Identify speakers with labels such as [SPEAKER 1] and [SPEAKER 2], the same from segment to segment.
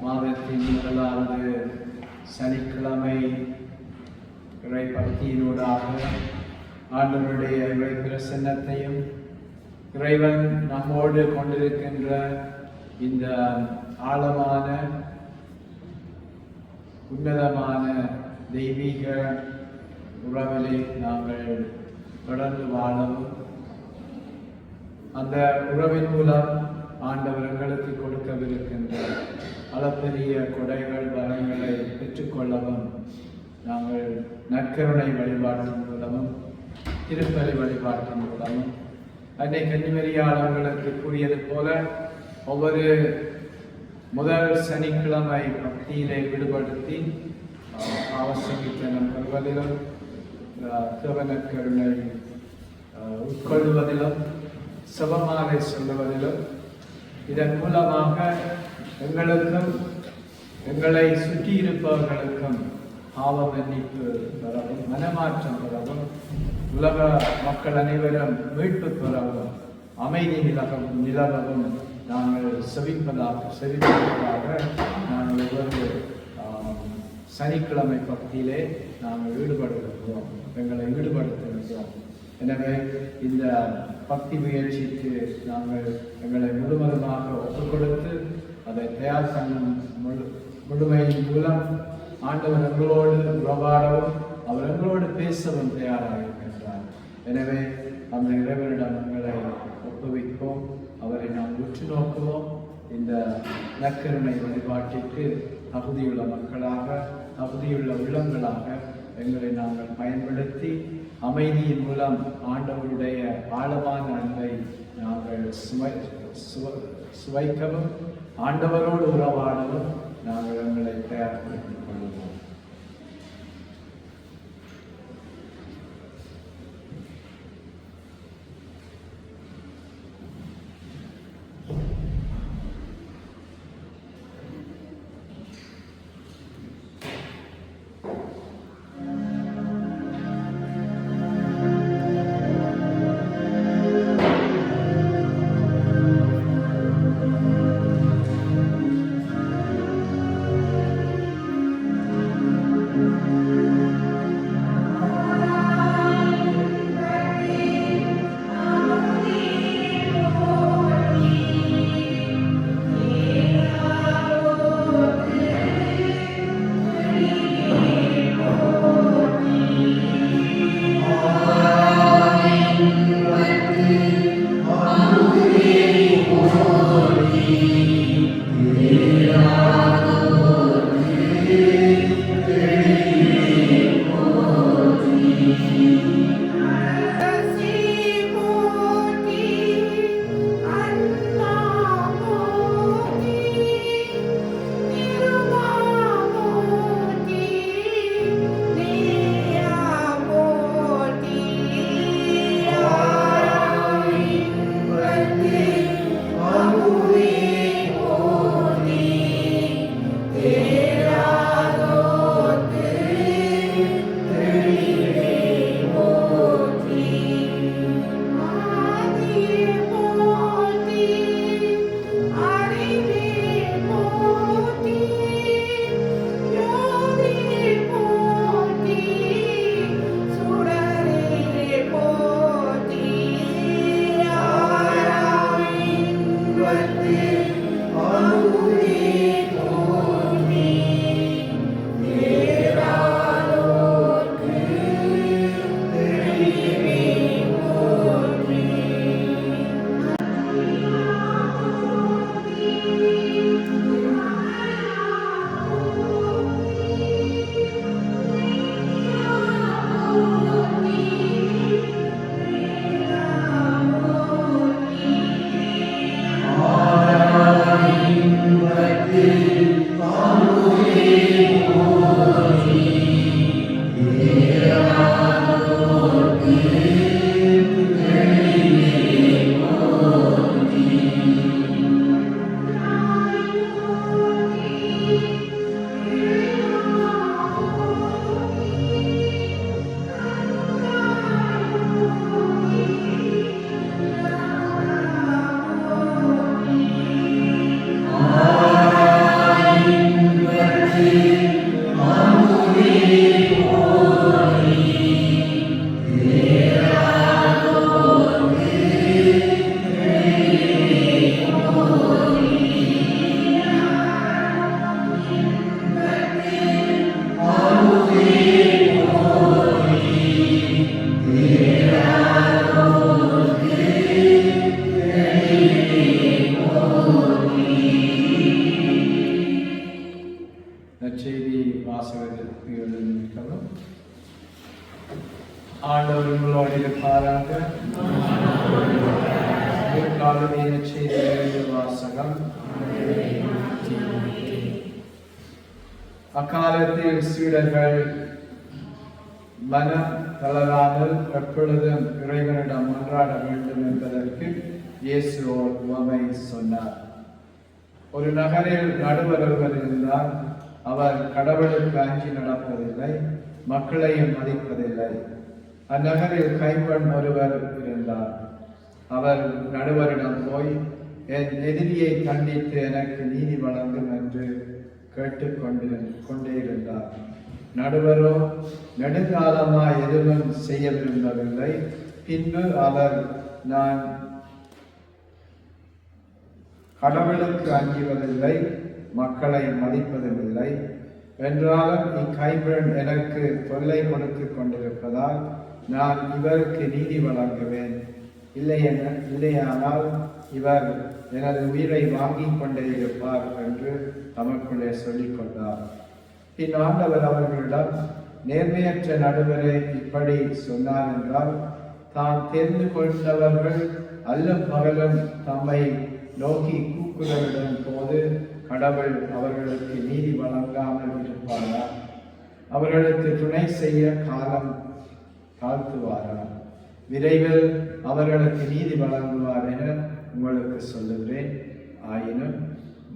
[SPEAKER 1] மாதத்தின் முதலாவது சனிக்கிழமை இறைபக்தியினூடாக ஆண்டவருடைய இறை பிரசன்னத்தையும் இறைவன் நம்மோடு கொண்டிருக்கின்ற இந்த ஆழமான உன்னதமான தெய்வீக உறவிலே நாங்கள் தொடர்ந்து வாழவும் அந்த உறவின் மூலம் ஆண்டவர் எங்களுக்கு கொடுக்கவிருக்கின்ற அளப்பெரிய கொடைகள் வரங்களை பெற்றுக்கொள்ளவும் நாங்கள் நற்கருணை வழிபாட்டின் மூலமும் திருப்பலி வழிபாட்டின் மூலமும் அன்னை கன்னிமரியாளர்களுக்கு கூறியது போல ஒவ்வொரு முதல் சனிக்கிழமை பக்தியிலே விடுபடுத்தி அவசியத்தனம் பெறுவதிலும் தேவனக்கருணை உட்கொள்வதிலும் சுபமாலை சொல்லுவதிலும் இதன் மூலமாக எங்களுக்கும் எங்களை சுற்றி இருப்பவர்களுக்கும் பாவ மன்னிப்பு பெறவும் மனமாற்றம் பெறவும் உலக மக்கள் அனைவரும் மீட்பு பெறவும் அமைதி நிலவும் நிலவவும் நாங்கள் செவிப்பதாக செவிப்பதாக நாங்கள் ஒவ்வொரு சனிக்கிழமை பக்தியிலே நாங்கள் ஈடுபடுகிறோம் எங்களை ஈடுபடுத்துகின்றோம். எனவே இந்த பக்தி முயற்சிக்கு நாங்கள் எங்களை முழுவதுமாக ஒப்புக் கொடுத்து அதை தயார் பண்ணும் முழு முழுமையின் மூலம் ஆண்டவர் எங்களோடு உறவாடவும் அவர் எங்களோடு பேசவும் தயாராக இருக்கின்றார். எனவே அந்த இறைவனிடம் எங்களை ஒப்புவிப்போம். அவரை நாம் உற்று நோக்குவோம். இந்த நக்கருணை வழிபாட்டிற்கு தகுதியுள்ள மக்களாக தகுதியுள்ள உள்ளங்களாக எங்களை நாங்கள் பயன்படுத்தி அமைதியின் மூலம் ஆண்டவருடைய ஆழமான அன்பை நாங்கள் சுமை சுவ- சுவைக்கவும் ஆண்டவரோடு உறவாடவும் நாங்கள் எங்களை தயார்படுத்திக் வாசிப்பதற்கு எழுந்திருக்கணும் ஆண்டவர் உங்களோடு இருப்பாராக காலமே செய்த வாசகம் அக்காலத்தில் சீடர்கள் மனம் தளராமல் எப்பொழுதும் இறைவனிடம் மன்றாட வேண்டும் என்பதற்கு இயேசு உவமை சொன்னார் ஒரு நகரில் நடுவர் ஒருவர் இருந்தார் அவர் கடவுளுக்கு அஞ்சி நடப்பதில்லை மக்களையும் மதிப்பதில்லை. அந்நகரில் கைப்பண் ஒருவர் இருந்தார். அவர் நடுவரிடம் போய் என் எதிரியை கண்டித்து எனக்கு நீதி வழங்கும் என்று கேட்டுக்கொண்டு கொண்டே இருந்தார் நடுவரோ நெடுங்காலமாக எதுவும் செய்ய விரும்பவில்லை. பின்பு அவர் நான் கடவுளுக்கு அஞ்சுவதில்லை. மக்களை மதிப்பதுமில்லை. என்றாலும் இக்கைப்பெண் எனக்கு தொல்லை கொடுத்து கொண்டிருப்பதால் நான் இவருக்கு நீதி வழங்குவேன். இல்லை என இல்லையானால் இவர் எனது உயிரை வாங்கிக் கொண்டே இருப்பார் என்று தமக்குள்ளே சொல்லிக் கொண்டார். பின் ஆண்டவர் அவர்களிடம் நேர்மையற்ற நடுவரே இப்படி சொன்னார் என்றால் தான் தெரிந்து கொண்டவர்கள் அல்லும் பகலும் தம்மை நோக்கி கூக்குரலிடும் போது கடவுள் அவர்களுக்கு நீதி வழங்காமல் இருப்பாரா? அவர்களுக்கு துணை செய்ய காலம் தாழ்த்துவாரா? விரைவில் அவர்களுக்கு நீதி வழங்குவார் என உங்களுக்கு சொல்லுகிறேன். ஆயினும்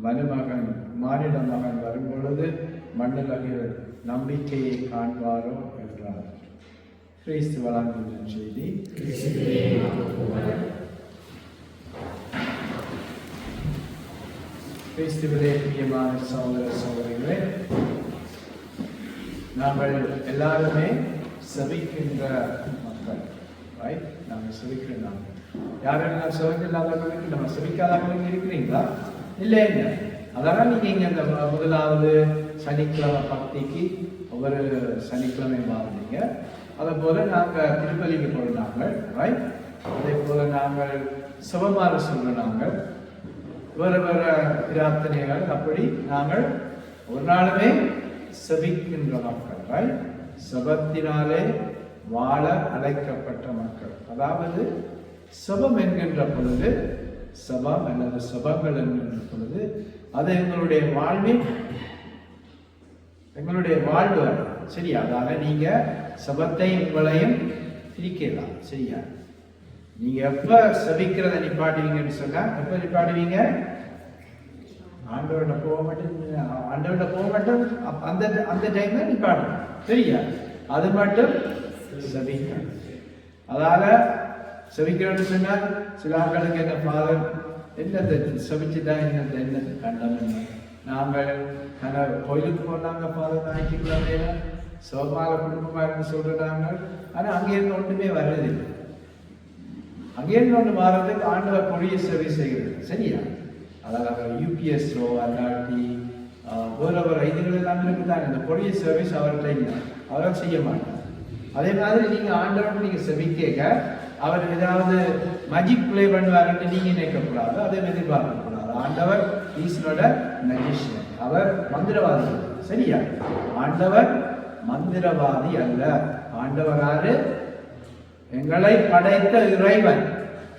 [SPEAKER 1] மருமகன் மாநில மகன் வரும்பொழுது மண்ணிலகில் நம்பிக்கையை காண்பாரோ என்றார். கிறிஸ்து வழங்குகின்ற செய்தி. கிறிஸ்துவிலே பிரியமான சகோதர சகோதரிகளே நாங்கள் எல்லாருமே செவிக்கின்ற மக்கள் ரைட் நாங்கள் செவிக்கிற நாங்கள் யாரெல்லாம் செவிக்கில்லாதவர்களுக்கு நம்ம செவிக்காதவர்களுக்கு இருக்கிறீங்களா இல்லை இல்லை அதெல்லாம் நீங்கள் இங்கே அந்த முதலாவது சனிக்கிழமை பக்திக்கு ஒவ்வொரு சனிக்கிழமை வாழ்ந்தீங்க அதை போல் நாங்கள் திருப்பலிக்கு போடுறாங்க நாங்கள் ரைட் அதே போல் நாங்கள் சிவமாறு சொல்கிறாங்க நாங்கள் வேறு வேறு பிரார்த்தனைகள் அப்படி நாங்கள் ஒரு நாளுமே செபிக்கின்ற மக்கள் செபத்தினாலே வாழ அழைக்கப்பட்ட மக்கள். அதாவது செபம் என்கின்ற பொழுது செபம் அல்லது செபங்கள் என்கின்ற பொழுது அது எங்களுடைய வாழ்வின் எங்களுடைய வாழ்வு சரியா? அதால நீங்க செபத்தை உங்களையும் பிரிக்கலாம். சரியா? நீங்க எப்ப செபிக்கிறத நிப்பாட்டுவீங்கன்னு சொன்னா எப்ப நிப்பாட்டுவீங்க? ஆண்டவர்கிட்ட போக மாட்டேன் ஆண்டவர்கிட்ட போக மாட்டேன் அந்த அந்த டைம்ல நீ நிப்பாடணும் சரியா? அது மட்டும் செபிக்கணும் அதால செபிக்கிறோம்னு சொன்னா சில ஆட்களுக்கு என்ன ஃபாதர் என்னத்தை செபிச்சுட்டா என்னத்தை என்னத்தை கண்டம் நாங்கள் நாங்கள் கோயிலுக்கு போனாங்க ஃபாதர் ஞாயிற்றுக்கிழமையில. சோமால குடும்பமாக இருந்து சொல்றாங்க. ஆனால் அங்கேருந்து ஒன்றுமே வர்றதில்லை. அங்கேருந்து ஒன்று மாறதுக்கு ஆண்டவர் கொடிய சேவை செய்கிறது சரியா? அதாவது யூபிஎஸ்ஓ அல்லாட்டி வேறவர் வேற எல்லாமே எல்லாம் இருக்குதாங்க இந்த கொடிய சர்வீஸ் அவர்கிட்ட இல்லை அவரால் செய்ய மாட்டார் அதே மாதிரி நீங்கள் ஆண்டவன் நீங்க செவிக்கேக்க அவர் ஏதாவது மஜிக் பிளே பண்ணுவாருன்னு நீங்கள் நினைக்கக்கூடாது அதை எதிர்பார்க்கக்கூடாது. ஆண்டவர் ஈஸ்வரோட மெஜிஷியன் அவர் மந்திரவாதி. சரியா? ஆண்டவர் மந்திரவாதி அல்ல. ஆண்டவர் எங்களை படைத்த இறைவன்.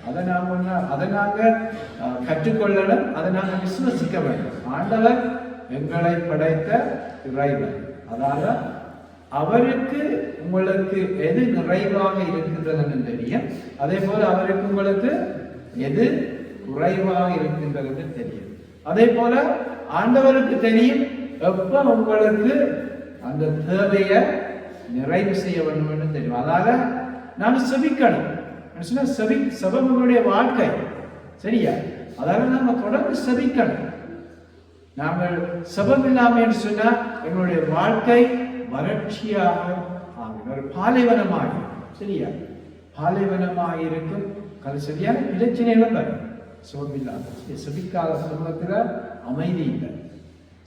[SPEAKER 1] அதை நாம் அதை நாங்கள் கற்றுக்கொள்ளணும் அதை நாங்கள் விசுவசிக்க வேண்டும். ஆண்டவர் எங்களை படைத்த இறைவன். அதாவது அவருக்கு உங்களுக்கு எது நிறைவாக இருக்கின்றதுன்னு தெரியும். அதே போல அவருக்கு உங்களுக்கு எது குறைவாக இருக்கின்றதுன்னு தெரியும். அதே போல ஆண்டவருக்கு தெரியும் எப்ப உங்களுக்கு அந்த தேவையை நிறைவு செய்ய வேண்டும்னு தெரியும். அதாவது நாம் செபிக்கணும். என்ன சொன்னா செபி வாழ்க்கை. சரியா? அதால நாம தொடர்ந்து செபிக்கணும். நாங்கள் செபம் இல்லாமல் சொன்னா எங்களுடைய வாழ்க்கை வறட்சியாக ஆகும் ஒரு பாலைவனமாக. சரியா? பாலைவனமாக இருக்கும். கல் சரியான பிரச்சனைகள் வரும் செபம் இல்லாத செபிக்காத குடும்பத்துல அமைதி இல்லை.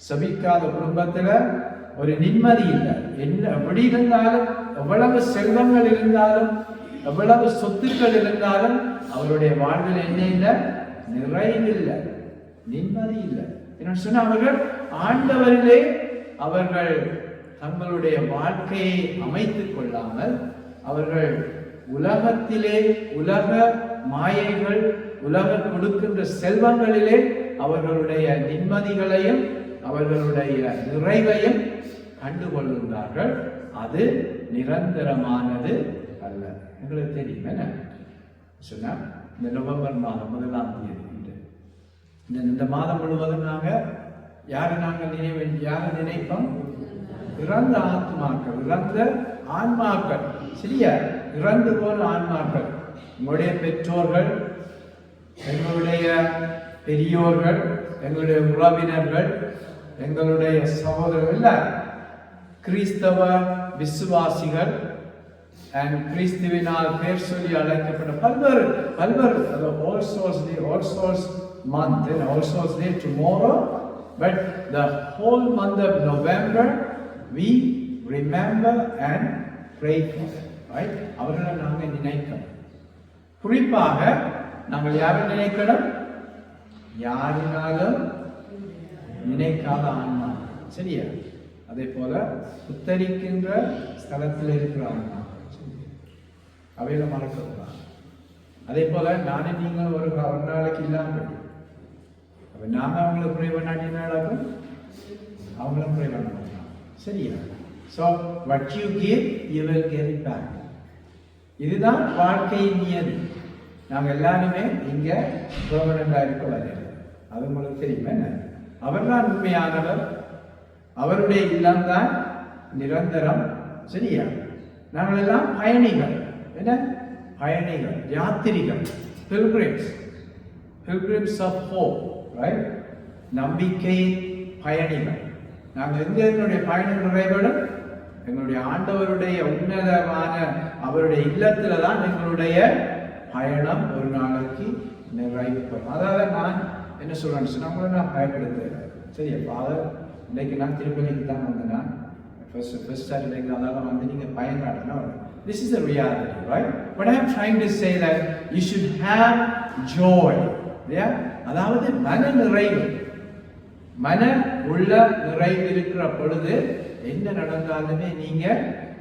[SPEAKER 1] செபிக்காத குடும்பத்துல ஒரு நிம்மதி இல்லை. என்ன எப்படி இருந்தாலும் எவ்வளவு செல்வங்கள் இருந்தாலும் எவ்வளவு சொத்துக்கள் இருந்தாலும் அவருடைய வாழ்வில் என்ன இல்லை? நிறைவில்லை நிம்மதி இல்லை. என்ன சொன்னா அவர்கள் ஆண்டவரிலே அவர்கள் தங்களுடைய வாழ்க்கையை அமைத்துக் கொள்ளாமல் அவர்கள் உலகத்திலே உலக மாயைகள் உலகம் கொடுக்கின்ற செல்வங்களிலே அவர்களுடைய நிம்மதிகளையும் அவர்களுடைய நிறைவையும் கண்டுகொள்கின்றார்கள் அது நிரந்தரமானது. அல்ல. எங்களுக்கு தெரியும் என்ன? சொன்னால் இந்த நவம்பர் மாதம் முதலாம் தேதி இந்த இந்த மாதம் முழுவதும் நாங்கள் யாரை நாங்கள் நினைவு யாரை நினைப்போம்? இறந்த ஆத்மாக்கள் இறந்த ஆன்மாக்கள். சரியா இறந்து போன ஆன்மாக்கள். உங்களுடைய பெற்றோர்கள் எங்களுடைய பெரியோர்கள் எங்களுடைய உறவினர்கள் எங்களுடைய சகோதரர்கள் கிறிஸ்தவ விசுவாசிகள் கிறிஸ்துவினால் பேர் சொல்லி அழைக்கப்பட்ட பல்வேறு பல்வேறு அது All Souls Day All Souls month All Souls Day tomorrow but the whole month of November we remember and pray right அவர்களை நாங்கள் நினைக்கணும். குறிப்பாக நாங்கள் யாரை நினைக்கணும்? யாரினாலும் நினைக்காத ஆன்மா சரியா? அதே போல உத்தரிக்கின்ற ஸ்தலத்தில் இருக்கிற ஆன்மா அவையில மறக்கக்கூடாது. அதே போல நானே நீங்கள் ஒரு ஒரு நாளைக்கு இல்லாமல் அப்போ நாங்கள் அவங்கள அவங்களை பண்ணாட்டினாலும் அவங்களும் ப்ரே பண்ண மாட்டாங்க. சரியா? So what you give you will get back இதுதான் வாழ்க்கையின் நியதி. நாங்கள் எல்லாருமே இங்கே கவர்மெண்டாக இருக்க இருக்கக்கூடாது அது உங்களுக்கு தெரியுமா என்ன? அவர்தான் உண்மையானவர். அவருடைய இல்லம்தான் நிரந்தரம். சரியா? நாங்கள் எல்லாம் பயணிகள். என்ன? பயணிகள் யாத்திரிகள். Pilgrims pilgrims of hope right நம்பிக்கை பயணிகள். நாங்கள் எந்த எங்களுடைய பயணம் நிறைவேறும். எங்களுடைய ஆண்டவருடைய உன்னதமான அவருடைய இல்லத்தில் தான் எங்களுடைய பயணம் ஒரு நாளைக்கு நிறைவேறும் அதாவது நான் என்ன சொல்கிறேன் சொன்னால் நான் பயப்படுத்துறேன் சரியா ஃபாதர் இன்னைக்கு நான் திருப்பதிக்கு தான் வந்தேன் நான். ஃபர்ஸ்ட் ஃபர்ஸ்ட் சாட்டர்டேக்கு அதெல்லாம் வந்து நீங்க பயன்படணும் This is the reality, right? But I'm trying to say that you should have joy. Yeah? அதாவது மன நிறைவு. மன உள்ள நிறைவு இருக்கிற பொழுது என்ன நடந்தாலுமே நீங்க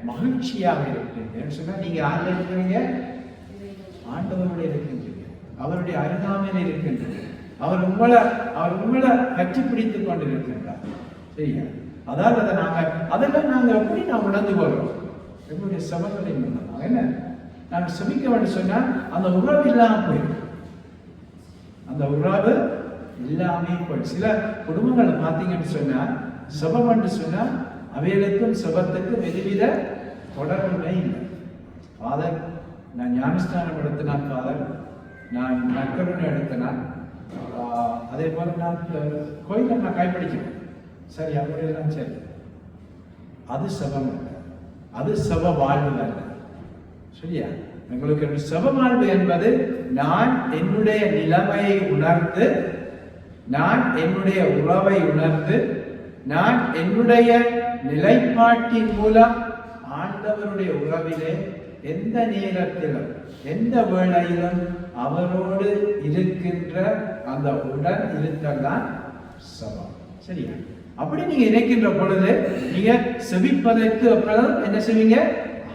[SPEAKER 1] மகிழ்ச்சியாக இருப்பீங்க. சொன்னா நீங்க யாரில் இருக்கிறீங்க? ஆண்டவருடைய இருக்கின்றீங்க. அவருடைய அருகாமையில் இருக்கின்றீங்க. அவர் உங்களை அவர் உங்களை கட்சி பிடித்துக் கொண்டிருக்கின்றார். சரியா? அதாவது அதை நாங்க அதெல்லாம் நாங்க எப்படி நான் உணர்ந்து கொள்றோம்? என்னுடைய சபங்களை மூலமாக என்ன? நான் சபிக்க வேண்டும் சொன்னால் அந்த உறவு இல்லாமல் போயிடும். அந்த உறவு இல்லாமே போயிடும். சில குடும்பங்களை பார்த்தீங்கன்னு சொன்னால் சபம் என்று சொன்னால் அவைகளுக்கும் சபத்துக்கும் எதுவித தொடர்புமே இல்லை. ஃபாதர் நான் ஞானஸ்தானம் எடுத்தினான் ஃபாதர் நான் நற்கருணை எடுத்தினான் அதே போல் நான் கோயிலை நான் கைப்பிடிக்கிறேன் சரி அப்படியெல்லாம் சரி. அது சபம். இல்லை அது சப வாழ்வு அல்ல. சரியா? எங்களுக்கு சப வாழ்வு என்பது நான் என்னுடைய நிலைமையை உணர்ந்து நான் என்னுடைய உறவை உணர்ந்து நான் என்னுடைய நிலைப்பாட்டின் மூலம் ஆண்டவருடைய உறவிலே எந்த நேரத்திலும் எந்த வேளையிலும் அவரோடு இருக்கின்ற அந்த உடன் இருத்தல் தான் சபம் சரியா? அப்படி நீங்க நினைக்கின்ற பொழுது நீங்க செவிப்பதற்கு அப்படின்னாலும் என்ன செய்வீங்க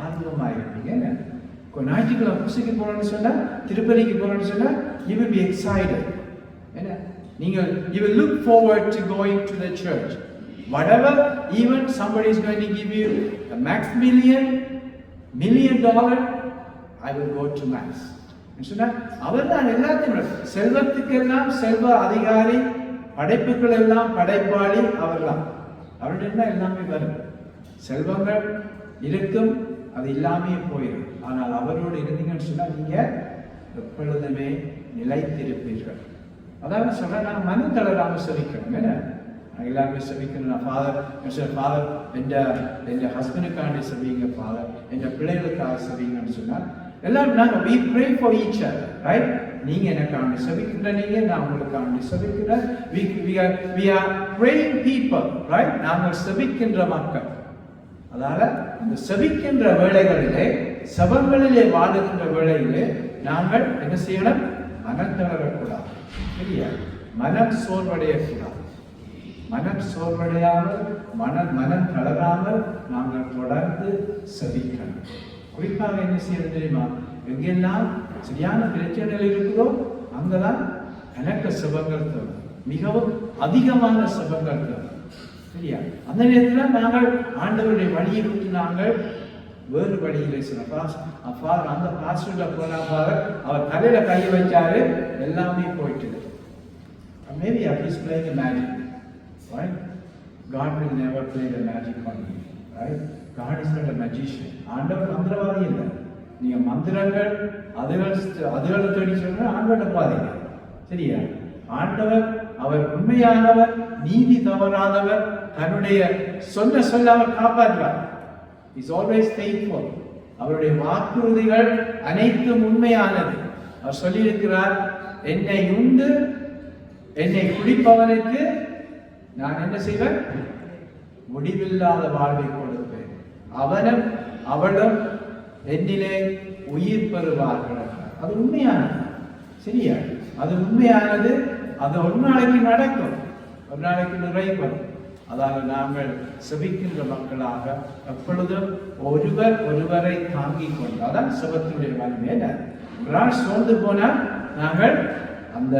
[SPEAKER 1] ஆர்வமா இருப்பீங்க ஞாயிற்றுக்கிழமை பூசைக்கு போறோம்னு சொன்னா திருப்பதிக்கு போறோம்னு சொன்னா யூ வில் பி எக்ஸைட்டட் என்ன நீங்க you will look forward to going to the church whatever even somebody is going to give you a max million million dollar i will go to mass சொன்னா அவர் தான் எல்லாத்தையும் செல்வத்துக்கெல்லாம் செல்வ அதிகாரி படைப்புகள் எல்லாம் படைப்பாளி அவர்தான். அவருடைய எல்லாமே வரும். செல்வங்கள் இருக்கும் அது இல்லாமே போயிடும். ஆனால் அவரோடு இருந்தீங்கன்னு சொன்னால் நீங்க எப்பொழுதுமே நிலைத்திருப்பீர்கள். அதாவது சொல்றேன் நான் மனம் தளராம செவிக்கணும் என்ன? நான் எல்லாருமே செவிக்கணும். நான் ஃபாதர் ஃபாதர் எந்த எந்த ஹஸ்பண்டுக்காண்டி செவிங்க ஃபாதர் எந்த பிள்ளைகளுக்காக செவிங்கன்னு சொன்னால் எல்லாரும் நாங்கள் we pray for each right right நீங்க எனக்காண்டி செவிக்கின்ற நீங்க நான் உங்களுக்காண்டி செவிக்கிறேன் we we are we are praying people right நாங்கள் செவிக்கின்ற மக்கள். அதனால இந்த செபிக்கின்ற வேளைகளிலே சபங்களிலே வாழுகின்ற வேளையிலே நாங்கள் என்ன செய்யணும்? மனம் தளரக்கூடாது சரியா? மனம் சோர்வடையக்கூடாது மனம் சோர்வடையாமல் மன மனம் தளராமல் நாங்கள் தொடர்ந்து செபிக்கணும். குறிப்பாக என்ன செய்யறது தெரியுமா? எங்கெல்லாம் சரியான பிரச்சனைகள் இருக்குதோ அங்கதான் கணக்க சுபங்கள் தேவை. மிகவும் அதிகமான சுபங்கள் தேவை. சரியா? அந்த நேரத்தில் நாங்கள் ஆண்டவருடைய வழியை விட்டு நாங்கள் வேறு வழியில் சொன்ன பாஸ் அப்பா அந்த பாஸ்டர்ல போனா அவர் தலையில கை வச்சாரு எல்லாமே போயிட்டு maybe he's playing a magic right God will never play the magic on you right God is not a magician. ஆண்டவர் மந்திரவாதி இல்லை. நீங்க மந்திரங்கள் அதுகள் அதுகளை தேடி சொல்ற ஆண்டவர்கிட்ட போகாதீங்க சரியா? ஆண்டவர் அவர் உண்மையானவர் நீதி தவறாதவர் தன்னுடைய சொன்ன சொல்ல அவர் காப்பாற்றுவார். இஸ் ஆல்வேஸ் ஃபெய்த்ஃபுல் அவருடைய வாக்குறுதிகள் அனைத்தும் உண்மையானது. அவர் சொல்லியிருக்கிறார் என்னை உண்டு என்னை குடிப்பவனுக்கு நான் என்ன செய்வேன்? முடிவில்லாத வாழ்வை கொடுப்பேன். அவனும் அவளும் என்னிலே உயிர் பெறுவார்கள் அது உண்மையானது. சரியா? அது உண்மையானது அது ஒரு நாளைக்கு நடக்கும். ஒரு நாளைக்கு நிறைவேறும் அதாவது நாங்கள் செபிக்கின்ற மக்களாக எப்பொழுதும் ஒருவர் ஒருவரை தாங்கிக் கொண்டு அதான் செபத்தினுடைய வலிமை என்ன? சோர்ந்து போனால் நாங்கள் அந்த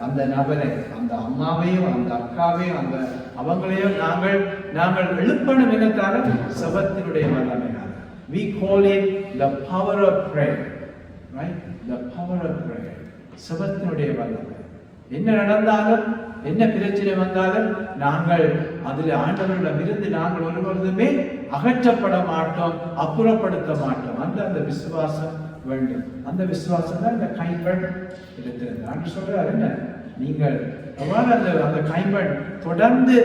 [SPEAKER 1] அந்த நபரை அந்த அம்மாவையும் அந்த அக்காவையும் அந்த அவங்களையும் நாங்கள் நாங்கள் எழுப்பணும் என்னத்தால செபத்தினுடைய வல்லமை we call it the power of prayer right? The power of prayer. சபத்தினுடைய வல்லமை. என்ன நடந்தாலும் என்ன பிரச்சனை வந்தாலும் நாங்கள் அதில் ஆண்டவரிடம் இருந்து நாங்கள் ஒருவருமே அகற்றப்பட மாட்டோம் அப்புறப்படுத்த மாட்டோம். அந்த அந்த விசுவாசம் வேண்டும். அந்த விசுவாசம் தான் இந்த கைம்பெண் இருக்கிறது ஆண்டு சொல்றாரு என்ன? நீங்கள் எவ்வாறு அந்த அந்த கைம்பெண் தொடர்ந்து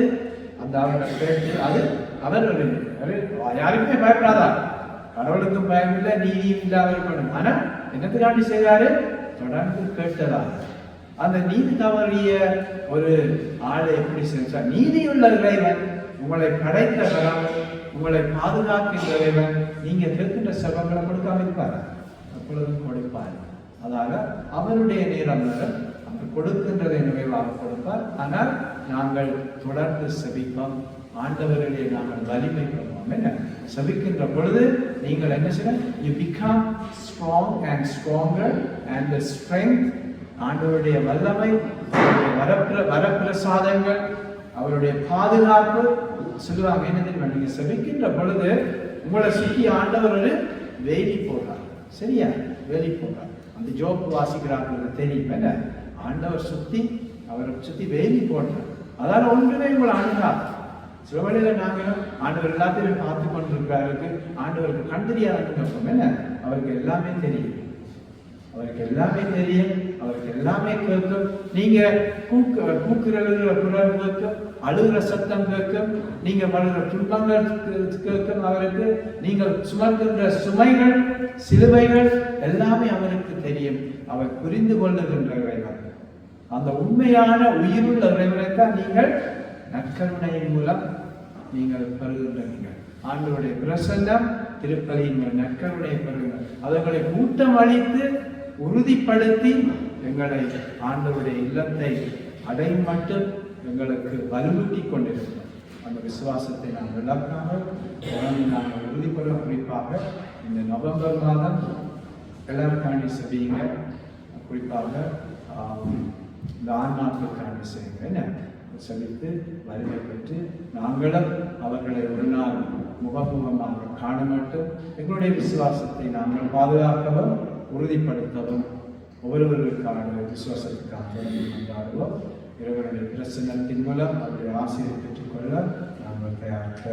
[SPEAKER 1] அந்த அவரை கேட்டு அது அவர் ஒரு அவர் யாருக்குமே கடவுளுக்கும் பயம் இல்லை நீதியும் இல்லாத இருக்கணும் ஆனா என்னத்துக்காண்டி செய்கிறாரு தொடர்ந்து கேட்டதா அந்த நீதி தவறிய ஒரு ஆளை எப்படி செஞ்சா நீதியுள்ள இறைவன் உங்களை படைத்த வரம் உங்களை பாதுகாக்கின்ற இறைவன் நீங்க கேட்கின்ற செல்வங்களை கொடுக்காம இருப்பார் அப்பொழுதும் கொடுப்பார் அதாக அவருடைய நேரம் அவர் கொடுக்கின்றதை நிறைவாக கொடுப்பார் ஆனால் நாங்கள் தொடர்ந்து செபிப்போம் ஆண்டவர்களே நாங்கள் வலிமை பெறுவோம் என்ன சபிக்கின்ற பொழுது நீங்கள் என்ன செய்ய you become strong and stronger and the strength ஆண்டவருடைய வல்லமை அவருடைய வரப்பிர வரப்பிரசாதங்கள் அவருடைய பாதுகாப்பு. சொல்லுவாங்க என்ன தெரியுமா? நீங்க பொழுது உங்களை சுற்றி ஆண்டவர் ஒரு வேலி போடுறார். சரியா? வேலி போடுறார். அந்த ஜோப்பு வாசிக்கிறாங்க தெரியும். என்ன? ஆண்டவர் சுற்றி அவரை சுற்றி வேலி போடுறார். அதால ஒன்றுமே உங்களை அணுகாது. சில நாங்களும் ஆண்டவர் எல்லாத்தையும் பார்த்து கொண்டிருக்கிறாருக்கு ஆண்டவருக்கு கண் தெரியாதுன்னு என்ன? அவருக்கு எல்லாமே தெரியும். அவருக்கு எல்லாமே தெரியும். அவருக்கு எல்லாமே கேட்கும். நீங்க கூக்கு கூக்குறதுல குரல் கேட்கும். அழுகிற சத்தம் கேட்கும். நீங்க வளர்கிற துன்பங்கள் கேட்கும் அவருக்கு. நீங்கள் சுமக்கின்ற சுமைகள் சிலுவைகள் எல்லாமே அவருக்கு தெரியும். அவர் புரிந்து கொள்ளுகின்ற இறைவன் அந்த உண்மையான உயிருள்ள இறைவனைத்தான் நீங்கள் நற்கருணையின் மூலம் நீங்கள் பெறுகின்ற நீங்கள். ஆண்டவருடைய பிரசன்னம் திருப்பதியின் மேல் நற்கருணை பெறுங்கள். அவர்களை கூட்டம் அளித்து உறுதிப்படுத்தி எங்களை ஆண்டவருடைய இல்லத்தை அடையும் மட்டும் எங்களுக்கு வலுவூட்டி கொண்டிருக்கிறோம். அந்த விசுவாசத்தை நாம் இழக்காமல் நாங்கள் உறுதிப்பட குறிப்பாக இந்த நவம்பர் மாதம் எல்லாருக்காண்டி செவியுங்க குறிப்பாக ஆம், இந்த ஆன்மாக்களுக்காண்டி செய்யுங்க என்ன செலுத்து வலிமை பெற்று நாங்களும் அவர்களை ஒரு நாள் முகமுகமாக காண மாட்டோம் எங்களுடைய விசுவாசத்தை நாங்கள் பாதுகாக்கவும் உறுதிப்படுத்தவும் ஒவ்வொருவர்களுக்கான விசுவாசத்துக்காக கொண்டாடுவோம். இறைவனுடைய பிரசனத்தின் மூலம் அவருடைய ஆசிரியர் பெற்றுக்கொள்ள நாங்கள் தயாராக